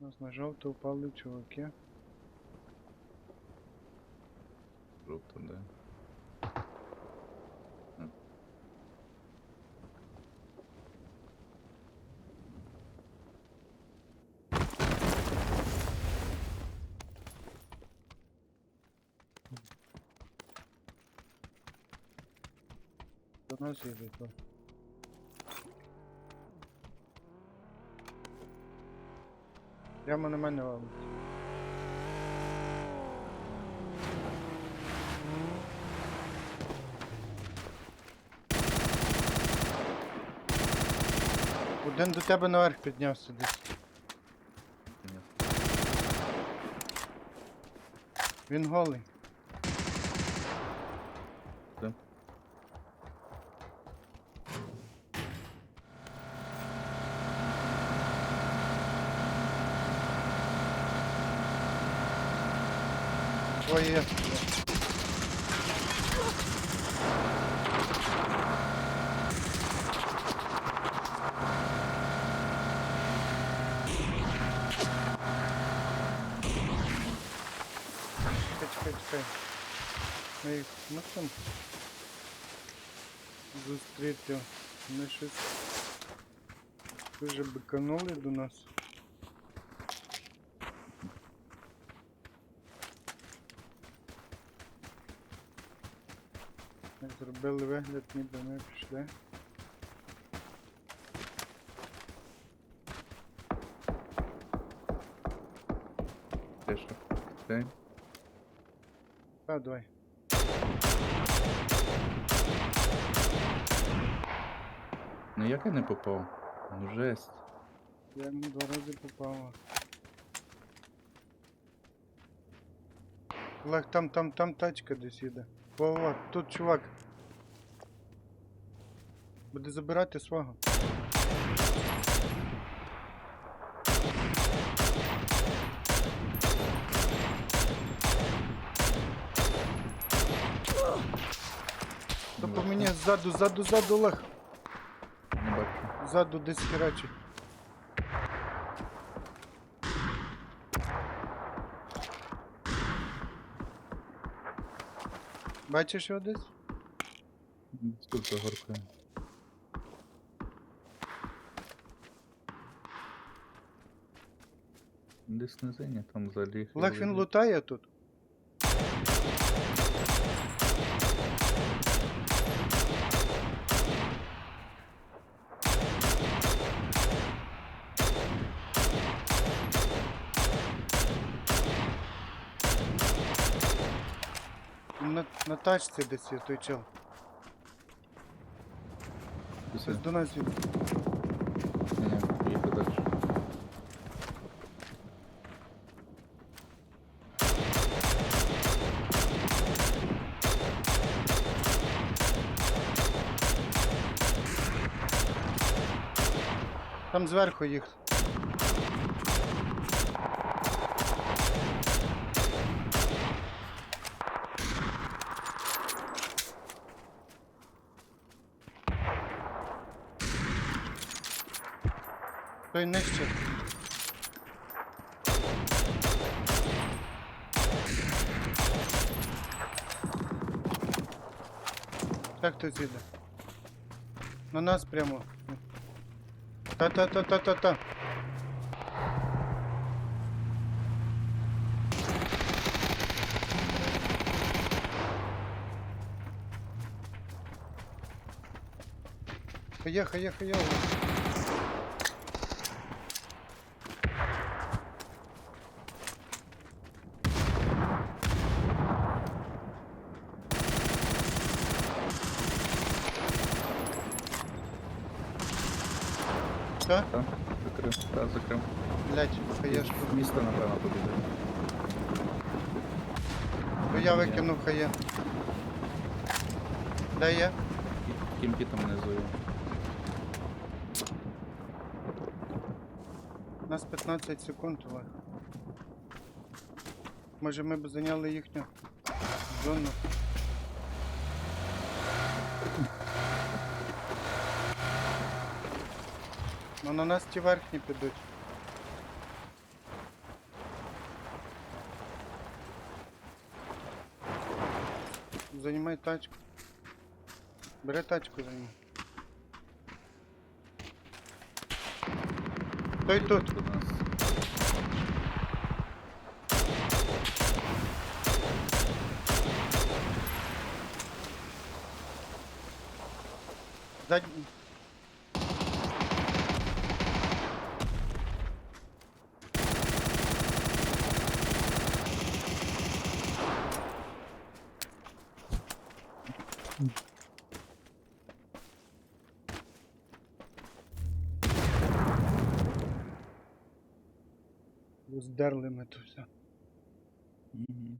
У нас на жовто впали чуваки. Жовто, да. До нас їдуть. Прямо на мене вам. Один до тебе наверх піднявся десь. Він голий. Ой, є. Чекай, чекай, чекай. Ми їх мусимо зустріти. Вони щось дуже биканули до нас. Ми Зробили вигляд, ніби ми пішли. Де що? Де? А, давай. Ну як я не попав? Ну жесть. Я йому два рази попала. Олег, там, там, там тачка десь їде. Во, во, тут чувак. Буде забирати свого. То по мені ззаду, ззаду, ззаду, Олег. Не бачу. Ззаду десь херачить. Бачиш його десь? Тут за горкою. Десь низині там заліг. Лех він лутає тут. На, на тачці десь є той чел. Щось до нас їде. Далі. Там зверху їх. Той нижче. Так хтось їде. На нас прямо. Та-та-та-та-та-та. Хая, хая, хая. Що? Так, закрив, так, закрив. Блять, ж. Місто, напевно, побіде. Бо я викинув хая. Де є? Кімпі там внизу. є. У нас 15 секунд, Олег. Може ми б зайняли їхню зону. Ну на нас ті верхні підуть. Займай тачку. Бери тачку займай. Той тут. У нас. Задній. Здерли ми то все. Мгм.